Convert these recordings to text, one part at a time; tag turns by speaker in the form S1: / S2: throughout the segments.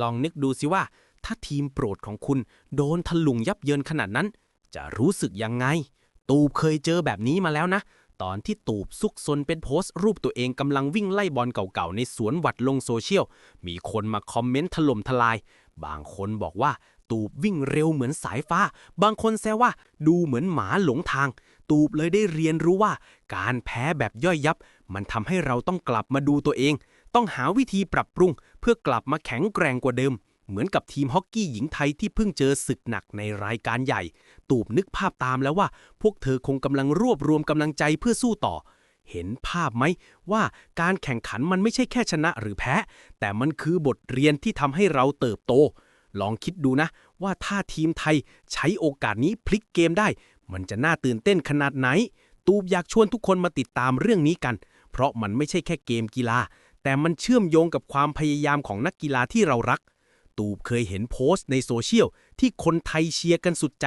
S1: ลองนึกดูสิว่า ถ้าทีมโปรดของคุณโดนถลุงยับเยินขนาดนั้น จะรู้สึกยังไง ตูบเคยเจอแบบนี้มาแล้วนะ ตอนที่ตูบซุกซนเป็นโพสต์รูปตัวเองกำลังวิ่งไล่บอลเก่าๆ ในสวนหวัดลงโซเชียล มีคนมาคอมเมนต์ถล่มทลาย บางคนบอกว่าตูบวิ่งเร็วเหมือนสายฟ้า บางคนแซวว่าดูเหมือนหมาหลงทาง ตูบเลยได้เรียนรู้ว่า การแพ้แบบย่อยยับ มันทำให้เราต้องกลับมาดูตัวเอง ต้องหาวิธีปรับปรุง เพื่อกลับมาแข็งแกร่งกว่าเดิม เหมือนกับทีมฮอกกี้หญิงไทยที่เพิ่งเจอศึกหนักในรายการใหญ่ ตูบนึกภาพตามแล้วว่า พวกเธอคงกำลังรวบรวมกำลังใจเพื่อสู้ต่อ เห็นภาพไหมว่าการแข่งขันมันไม่ใช่แค่ชนะหรือแพ้ แต่มันคือบทเรียนที่ทำให้เราเติบโต ลองคิดดูนะ ว่าถ้าทีมไทยใช้โอกาสนี้พลิกเกมได้ มันจะน่าตื่นเต้นขนาดไหน ตูบอยากชวนทุกคนมาติดตามเรื่องนี้กัน เพราะมันไม่ใช่แค่เกมกีฬา แต่มันเชื่อมโยงกับความพยายามของนักกีฬาที่เรารัก ตูบเคยเห็นโพสต์ในโซเชียลที่คนไทยเชียร์กันสุดใจ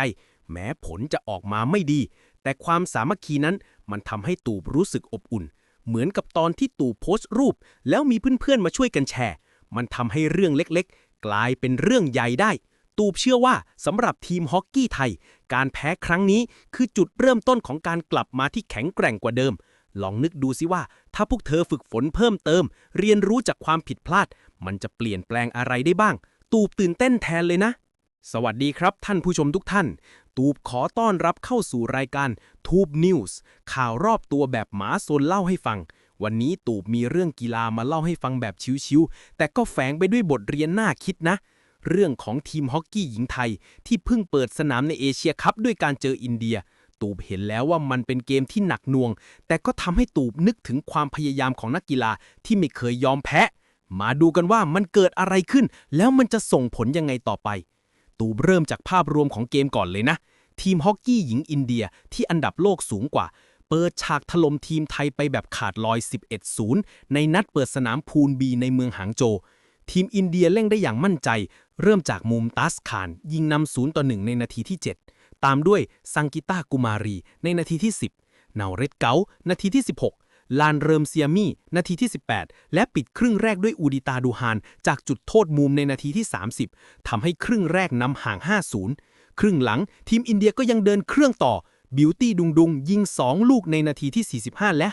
S1: แม้ผลจะออกมาไม่ดี แต่ความสามัคคีนั้นมันทำให้ตูบรู้สึกอบอุ่น เหมือนกับตอนที่ตูบโพสต์รูป แล้วมีเพื่อนๆมาช่วยกันแชร์ มันทำให้เรื่องเล็กๆ กลายเป็นเรื่องใหญ่ได้ตูบเชื่อว่าสำหรับทีมฮอกกี้ไทย การแพ้ครั้งนี้คือจุดเริ่มต้นของการกลับมาที่แข็งแกร่งกว่าเดิม ลองนึกดูสิว่า ถ้าพวกเธอฝึกฝนเพิ่มเติม เรียนรู้จากความผิดพลาด มันจะเปลี่ยนแปลงอะไรได้บ้าง ตูบตื่นเต้นแทนเลยนะ สวัสดีครับท่านผู้ชมทุกท่าน ตูบขอต้อนรับเข้าสู่รายการทูบนิวส์ข่าวรอบตัวแบบหมาโซนเล่าให้ฟัง วันนี้ตูบมีเรื่องกีฬามาเล่าให้ฟังแบบชิวๆแต่ก็แฝงไปด้วยบทเรียนน่าคิดนะเรื่องของทีมฮอกกี้หญิงไทย ที่เพิ่งเปิดสนามในเอเชียคัพด้วยการเจออินเดีย ตูบเห็นแล้วว่ามันเป็นเกมที่หนักหน่วง แต่ก็ทำให้ตูบนึกถึงความพยายามของนักกีฬาที่ไม่เคยยอมแพ้ มาดูกันว่ามันเกิดอะไรขึ้น แล้วมันจะส่งผลยังไงต่อไป ตูบเริ่มจากภาพรวมของเกมก่อนเลยนะ ทีมฮอกกี้หญิงอินเดียที่อันดับโลกสูงกว่า เปิดฉากถล่มทีมไทยไปแบบขาดลอย 11-0 ในนัดเปิดสนามพูลบีในเมืองหางโจวทีมอินเดียเล่งได้อย่างมั่นใจ เริ่มจากมุมตัสคาน ยิงนำ0ต่อ1ในนาทีที่ 7 ตามด้วยซังกิต้ากุมารี ในนาทีที่ 10 เนาเรตเกานาทีที่ 16 ลานเริมเซียมี่ นาทีที่ 18 และปิดครึ่งแรกด้วยอูดิตาดูฮาน จากจุดโทษมุมในนาทีที่ 30ทำให้ครึ่งแรกนำห่าง 5-0 ครึ่งหลังทีมอินเดียก็ยังเดินเครื่องต่อ บิวตี้ดุงดุงยิง 2 ลูกในนาทีที่ 45 และ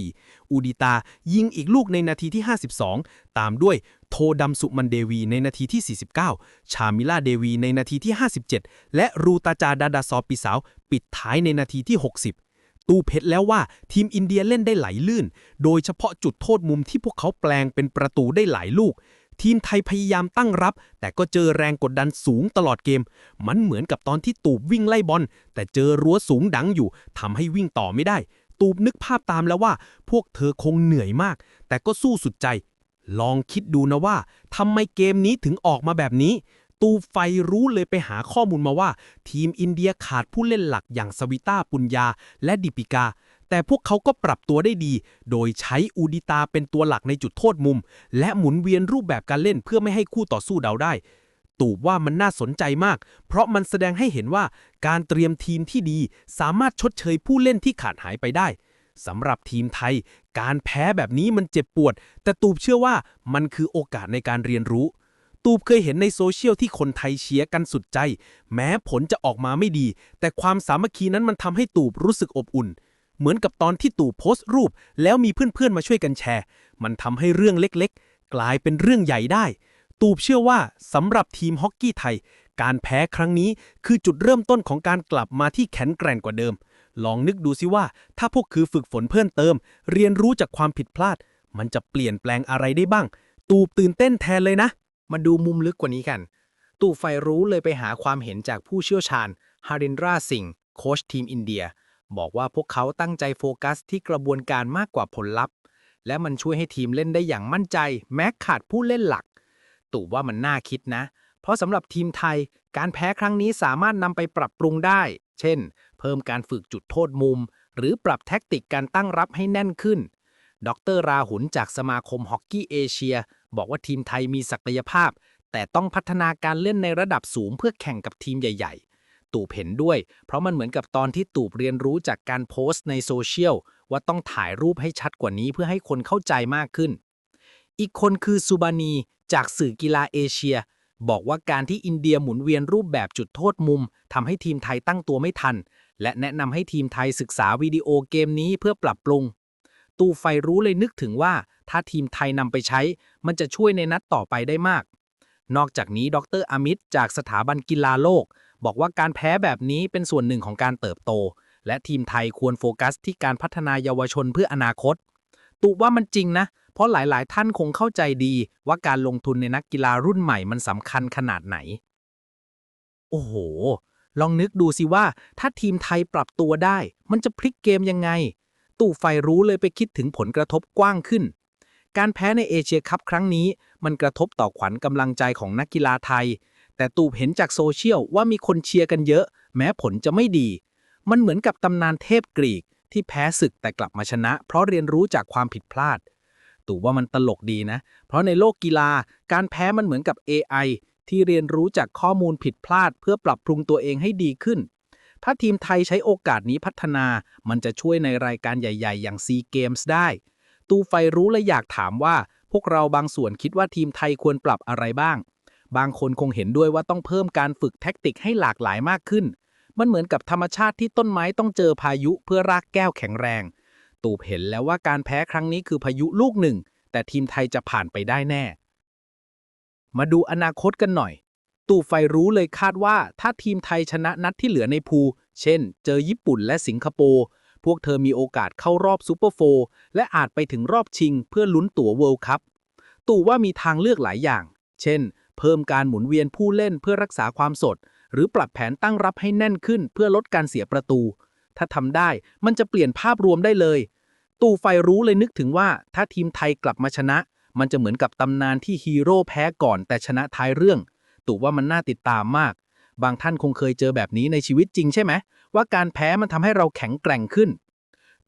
S1: 54 อูดิตายิงอีกลูกในนาทีที่ 52 ตามด้วยโทดัมสุมันเดวีในนาทีที่ 49 ชามิลาเดวีในนาทีที่ 57 และรูตาจาดาดาซอปีสาว ปิดท้ายในนาทีที่ 60ตู้เพชรแล้วว่าทีมอินเดียเล่นได้ไหลลื่น โดยเฉพาะจุดโทษมุมที่พวกเขาแปลงเป็นประตูได้หลายลูก ทีมไทยพยายามตั้งรับ แต่ก็เจอแรงกดดันสูงตลอดเกม มันเหมือนกับตอนที่ตูบวิ่งไล่บอล แต่เจอรั้วสูงดังอยู่ทำให้วิ่งต่อไม่ได้ ตูบนึกภาพตามแล้วว่า พวกเธอคงเหนื่อยมาก แต่ก็สู้สุดใจ ลองคิดดูนะว่าทำไมเกมนี้ถึงออกมาแบบนี้ตูไฟรู้เลยไปหาข้อมูลมาว่า ทีมอินเดียขาดผู้เล่นหลักอย่างสวิต้าปุญญาและดิปิกา แต่พวกเขาก็ปรับตัวได้ดี โดยใช้อูดิตาเป็นตัวหลักในจุดโทษมุม และหมุนเวียนรูปแบบการเล่นเพื่อไม่ให้คู่ต่อสู้เดาได้ ตูบว่ามันน่าสนใจมาก เพราะมันแสดงให้เห็นว่าการเตรียมทีมที่ดีสามารถชดเชยผู้เล่นที่ขาดหายไปได้สำหรับทีมไทย การแพ้แบบนี้มันเจ็บปวด แต่ตูบเชื่อว่ามันคือโอกาสในการเรียนรู้ ตูบเคยเห็นในโซเชียลที่คนไทยเชียร์กันสุดใจ แม้ผลจะออกมาไม่ดี แต่ความสามัคคีนั้นมันทำให้ตูบรู้สึกอบอุ่น เหมือนกับตอนที่ตูบโพสต์รูป แล้วมีเพื่อนๆมาช่วยกันแชร์ มันทำให้เรื่องเล็กๆ กลายเป็นเรื่องใหญ่ได้ ตูบเชื่อว่าสำหรับทีมฮอกกี้ไทย การแพ้ครั้งนี้คือจุดเริ่มต้นของการกลับมาที่แข็งแกร่งกว่าเดิม ลองนึกดูสิว่า ถ้าพวกคือฝึกฝนเพิ่มเติม เรียนรู้จากความผิดพลาด มันจะเปลี่ยนแปลงอะไรได้บ้าง ตูบตื่นเต้นแทนเลยนะ
S2: มาดูมุมลึกกว่านี้กัน ตู่ไฟรู้เลยไปหาความเห็นจากผู้เชี่ยวชาญฮารินราสิงห์โค้ชทีมอินเดีย บอกว่าพวกเขาตั้งใจโฟกัสที่กระบวนการมากกว่าผลลัพธ์ และมันช่วยให้ทีมเล่นได้อย่างมั่นใจ แม้ขาดผู้เล่นหลัก ตู่ว่ามันน่าคิดนะ เพราะสำหรับทีมไทย การแพ้ครั้งนี้สามารถนำไปปรับปรุงได้ เช่น เพิ่มการฝึกจุดโทษมุม หรือปรับแท็กติกการตั้งรับให้แน่นขึ้น ดรราหุนจากสมาคมฮอกกี้เอเชีย บอกว่าทีมไทยมีศักยภาพ แต่ต้องพัฒนาการเล่นในระดับสูงเพื่อแข่งกับทีมใหญ่ ๆ ตูบเห็นด้วย เพราะมันเหมือนกับตอนที่ตูบเรียนรู้จากการโพสต์ในโซเชียลว่าต้องถ่ายรูปให้ชัดกว่านี้เพื่อให้คนเข้าใจมากขึ้น อีกคนคือซูบานีจากสื่อกีฬาเอเชีย บอกว่าการที่อินเดียหมุนเวียนรูปแบบจุดโทษมุมทำให้ทีมไทยตั้งตัวไม่ทัน และแนะนำให้ทีมไทยศึกษาวิดีโอเกมนี้เพื่อปรับปรุง ตูไฟรู้เลยนึกถึงว่าถ้าทีมไทยนำไปใช้ มันจะช่วยในนัดต่อไปได้มาก นอกจากนี้ ดรอามิตจากสถาบันกีฬาโลก บอกว่าการแพ้แบบนี้เป็นส่วนหนึ่งของการเติบโต และทีมไทยควรโฟกัสที่การพัฒนายเยาวชนเพื่ออนาคตตูว่ามันจริงนะ เพราะหลายๆ ท่านคงเข้าใจดีว่าการลงทุนในนักกีฬารุ่นใหม่มันสำคัญขนาดไหน โอ้โห ลองนึกดูสิว่า ถ้าทีมไทยปรับตัวได้ มันจะพลิกเกมยังไง ตู่ไฟรู้เลยไปคิดถึงผลกระทบกว้างขึ้นการแพ้ในเอเชียคัพครั้งนี้ มันกระทบต่อขวัญกำลังใจของนักกีฬาไทย แต่ตูบเห็นจากโซเชียลว่ามีคนเชียร์กันเยอะ แม้ผลจะไม่ดี มันเหมือนกับตำนานเทพกรีกที่แพ้ศึกแต่กลับมาชนะ เพราะเรียนรู้จากความผิดพลาด ตู่ว่ามันตลกดีนะ เพราะในโลกกีฬาการแพ้มันเหมือนกับ AI ที่เรียนรู้จากข้อมูลผิดพลาด เพื่อปรับปรุงตัวเองให้ดีขึ้น ถ้าทีมไทยใช้โอกาสนี้พัฒนา มันจะช่วยในรายการใหญ่ ๆ อย่างซีเกมส์ได้ ตูไฟรู้และอยากถามว่า พวกเราบางส่วนคิดว่าทีมไทยควรปรับอะไรบ้าง บางคนคงเห็นด้วยว่าต้องเพิ่มการฝึกแท็กติกให้หลากหลายมากขึ้น มันเหมือนกับธรรมชาติที่ต้นไม้ต้องเจอพายุเพื่อรากแก้วแข็งแรง ตูบเห็นแล้วว่าการแพ้ครั้งนี้คือพายุลูกหนึ่ง แต่ทีมไทยจะผ่านไปได้แน่ มาดูอนาคตกันหน่อย ตู่ไฟรู้เลยคาดว่าถ้าทีมไทยชนะนัดที่เหลือในพูเช่น เจอญี่ปุ่นและสิงคโปร์พวกเธอมีโอกาสเข้ารอบซูเปอร์โฟร์และอาจไปถึงรอบชิง เพื่อลุ้นตั๋วเวิลด์คัพตู่ว่ามีทางเลือกหลายอย่าง เช่น เพิ่มการหมุนเวียนผู้เล่นเพื่อรักษาความสด หรือปรับแผนตั้งรับให้แน่นขึ้นเพื่อลดการเสียประตู ถ้าทำได้มันจะเปลี่ยนภาพรวมได้เลย ตู่ไฟรู้เลยนึกถึงว่าถ้าทีมไทยกลับมาชนะ มันจะเหมือนกับตำนานที่ฮีโร่แพ้ก่อนแต่ชนะท้ายเรื่อง ตู่ว่ามันน่าติดตามมาก บางท่านคงเคยเจอแบบนี้ในชีวิตจริงใช่ไหมว่าการแพ้มันทำให้เราแข็งแกร่งขึ้น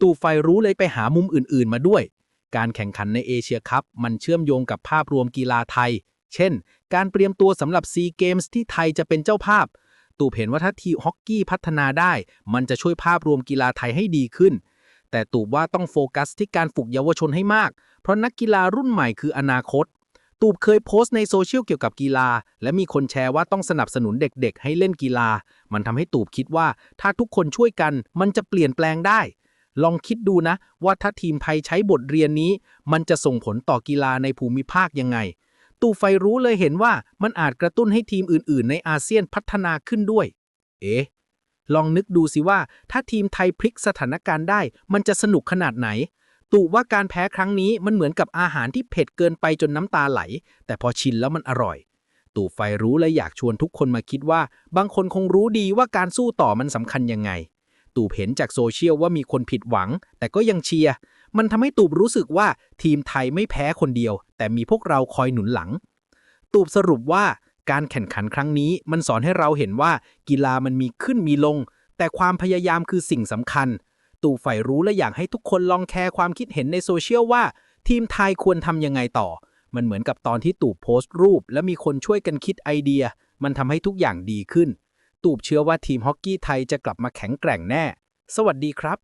S2: ตู่ไฟรู้เลยไปหามุมอื่น ๆ มาด้วย การแข่งขันในเอเชียคัพมันเชื่อมโยงกับภาพรวมกีฬาไทย เช่น การเตรียมตัวสำหรับซีเกมส์ที่ไทยจะเป็นเจ้าภาพ ตู่เห็นว่าถ้าทีมฮอกกี้พัฒนาได้ มันจะช่วยภาพรวมกีฬาไทยให้ดีขึ้น แต่ตู่ว่าต้องโฟกัสที่การฝึกเยาวชนให้มาก เพราะนักกีฬารุ่นใหม่คืออนาคต ตูบเคยโพสต์ในโซเชียลเกี่ยวกับกีฬา และมีคนแชร์ว่าต้องสนับสนุนเด็กๆ ให้เล่นกีฬา มันทำให้ตูบคิดว่า ถ้าทุกคนช่วยกัน มันจะเปลี่ยนแปลงได้ลองคิดดูนะว่าถ้าทีมไทยใช้บทเรียนนี้ มันจะส่งผลต่อกีฬาในภูมิภาคยังไง ตูไฟรู้เลยเห็นว่ามันอาจกระตุ้นให้ทีมอื่นๆ ในอาเซียนพัฒนาขึ้นด้วย เอ๊ะ ลองนึกดูสิว่า ถ้าทีมไทยพลิกสถานการณ์ได้ มันจะสนุกขนาดไหน ตู่ว่าการแพ้ครั้งนี้มันเหมือนกับอาหารที่เผ็ดเกินไปจนน้ำตาไหล แต่พอชินแล้วมันอร่อย ตู่ไฟรู้และอยากชวนทุกคนมาคิดว่า บางคนคงรู้ดีว่าการสู้ต่อมันสำคัญยังไง ตู่เห็นจากโซเชียลว่ามีคนผิดหวัง แต่ก็ยังเชียร์ มันทำให้ตูบรู้สึกว่าทีมไทยไม่แพ้คนเดียว แต่มีพวกเราคอยหนุนหลัง ตูบสรุปว่าการแข่งขันครั้งนี้ มันสอนให้เราเห็นว่ากีฬามันมีขึ้นมีลง แต่ความพยายามคือสิ่งสำคัญ ตู่ใฝ่รู้และอยากให้ทุกคนลองแคร์ความคิดเห็นในโซเชียลว่า ทีมไทยควรทำยังไงต่อ มันเหมือนกับตอนที่ตู่โพสต์รูป และมีคนช่วยกันคิดไอเดีย มันทำให้ทุกอย่างดีขึ้น ตูบเชื่อว่าทีมฮอกกี้ไทยจะกลับมาแข็งแกร่งแน่ สวัสดีครับ